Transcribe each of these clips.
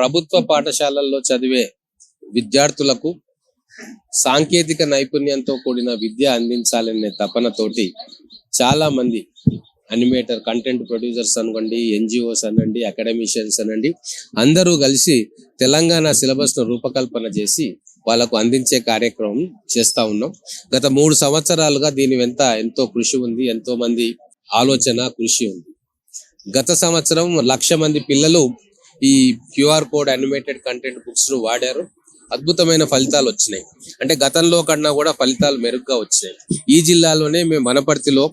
ప్రభుత్వ పాఠశాలల్లో చదివే విద్యార్థులకు సాంకేతిక నైపుణ్యంతో కూడిన విద్య అందించాలనే తపనతోటి చాలా మంది అనిమేటర్ కంటెంట్ ప్రొడ్యూసర్స్ అనుకోండి ఎన్జిఓస్ అనండి అకాడమిషియన్స్ అనండి అందరూ కలిసి తెలంగాణ సిలబస్ను రూపకల్పన చేసి వాళ్ళకు అందించే కార్యక్రమం చేస్తా ఉన్నాం. గత మూడు సంవత్సరాలుగా దీని వెంత ఎంతో కృషి ఉంది ఎంతో మంది ఆలోచన కృషి ఉంది. గత సంవత్సరం లక్ష మంది పిల్లలు ఈ క్యూఆర్ కోడ్ అనిమేటెడ్ కంటెంట్ బుక్స్ను వాడారు. అద్భుతమైన ఫలితాలు వచ్చినాయి. అంటే గతంలో కన్నా కూడా ఫలితాలు మెరుగ్గా వచ్చినాయి. ఈ జిల్లాలోనే మేము వనపర్తిలో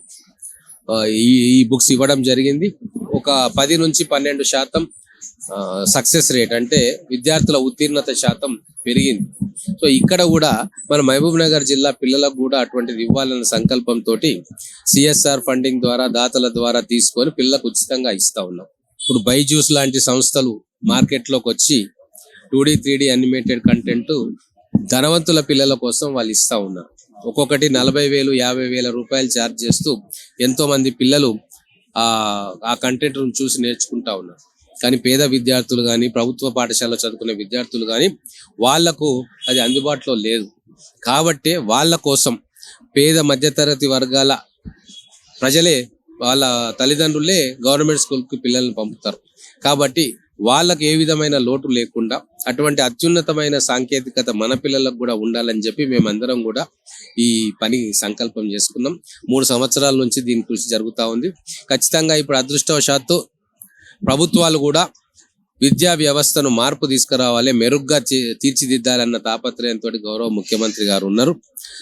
ఈ ఈ బుక్స్ ఇవ్వడం జరిగింది. ఒక పది నుంచి పన్నెండు శాతం సక్సెస్ రేట్ అంటే విద్యార్థుల ఉత్తీర్ణత శాతం పెరిగింది. సో ఇక్కడ కూడా మన మహబూబ్ నగర్ జిల్లా పిల్లలకు కూడా అటువంటిది ఇవ్వాలన్న సంకల్పంతో సిఎస్ఆర్ ఫండింగ్ ద్వారా దాతల ద్వారా తీసుకొని పిల్లలకు ఉచితంగా ఇస్తా ఉన్నాం. ఇప్పుడు బైజూస్ లాంటి సంస్థలు మార్కెట్లోకి వచ్చి two D three D animated content ధనవంతుల పిల్లల కోసం వాళ్ళు ఇస్తా ఉన్నారు. ఒక్కొక్కటి నలభై వేలు యాభై వేల రూపాయలు ఛార్జ్ చేస్తూ ఎంతో మంది పిల్లలు ఆ ఆ కంటెంట్ చూసి నేర్చుకుంటా ఉన్నారు. కానీ పేద విద్యార్థులు కానీ ప్రభుత్వ పాఠశాలలో చదువుకునే విద్యార్థులు కానీ వాళ్ళకు అది అందుబాటులో లేదు. కాబట్టి వాళ్ళ కోసం పేద మధ్యతరగతి వర్గాల ప్రజలే వాళ్ళ తల్లిదండ్రులే గవర్నమెంట్ స్కూల్కి పిల్లల్ని పంపుతారు. కాబట్టి వాళ్ళకి ఏ విధమైన లోటు లేకుండా అటువంటి అత్యున్నతమైన సాంకేతికత మన పిల్లలకు కూడా ఉండాలని చెప్పి మేమందరం కూడా ఈ పని సంకల్పం చేసుకున్నాం. మూడు సంవత్సరాల నుంచి దీని కృషి జరుగుతూ ఉంది. ఖచ్చితంగా ఇప్పుడు అదృష్టవశాత్తు ప్రభుత్వాలు కూడా విద్యా వ్యవస్థను మార్పు తీసుకురావాలి మెరుగ్గా తీర్చిదిద్దాలన్న తాపత్రయంతో గౌరవ ముఖ్యమంత్రి గారు ఉన్నారు.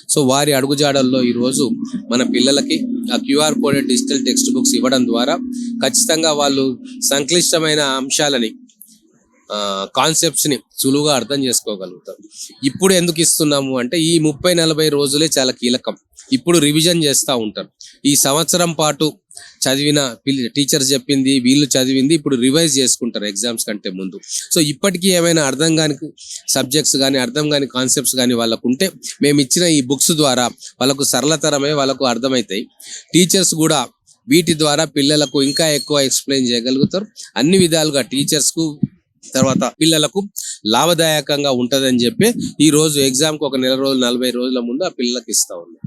సో వారి అడుగుజాడల్లో ఈ రోజు మన పిల్లలకి QR code digital text books ఇవ్వడం ద్వారా ఖచ్చితంగా వాళ్ళు సంక్లిష్టమైన అంశాలని కాన్సెప్ట్స్ని సులువుగా అర్థం చేసుకోగలుగుతారు. ఇప్పుడు ఎందుకు ఇస్తున్నాము అంటే ఈ ముప్పై నలభై రోజులే చాలా కీలకం. ఇప్పుడు రివిజన్ చేస్తూ ఉంటారు ఈ సంవత్సరం పాటు చదివిన టీచర్స్ చెప్పింది వీళ్ళు చదివింది ఇప్పుడు రివైజ్ చేసుకుంటారు ఎగ్జామ్స్ కంటే ముందు. సో ఇప్పటికీ ఏమైనా అర్థం కాని సబ్జెక్ట్స్ కానీ అర్థం కాని కాన్సెప్ట్స్ కానీ వాళ్ళకు ఉంటే మేము ఇచ్చిన ఈ బుక్స్ ద్వారా వాళ్ళకు సరళతరమే వాళ్ళకు అర్థమవుతాయి టీచర్స్ కూడా వీటి ద్వారా పిల్లలకు ఇంకా ఎక్కువ ఎక్స్ప్లెయిన్ చేయగలుగుతారు. అన్ని విధాలుగా టీచర్స్కు తర్వాత పిల్లలకు లాభదాయకంగా ఉంటదని చెప్పి ఈ రోజు ఎగ్జామ్కు ఒక నెల రోజులు నలభై రోజుల ముందు ఆ పిల్లలకు ఇస్తా ఉన్నాం.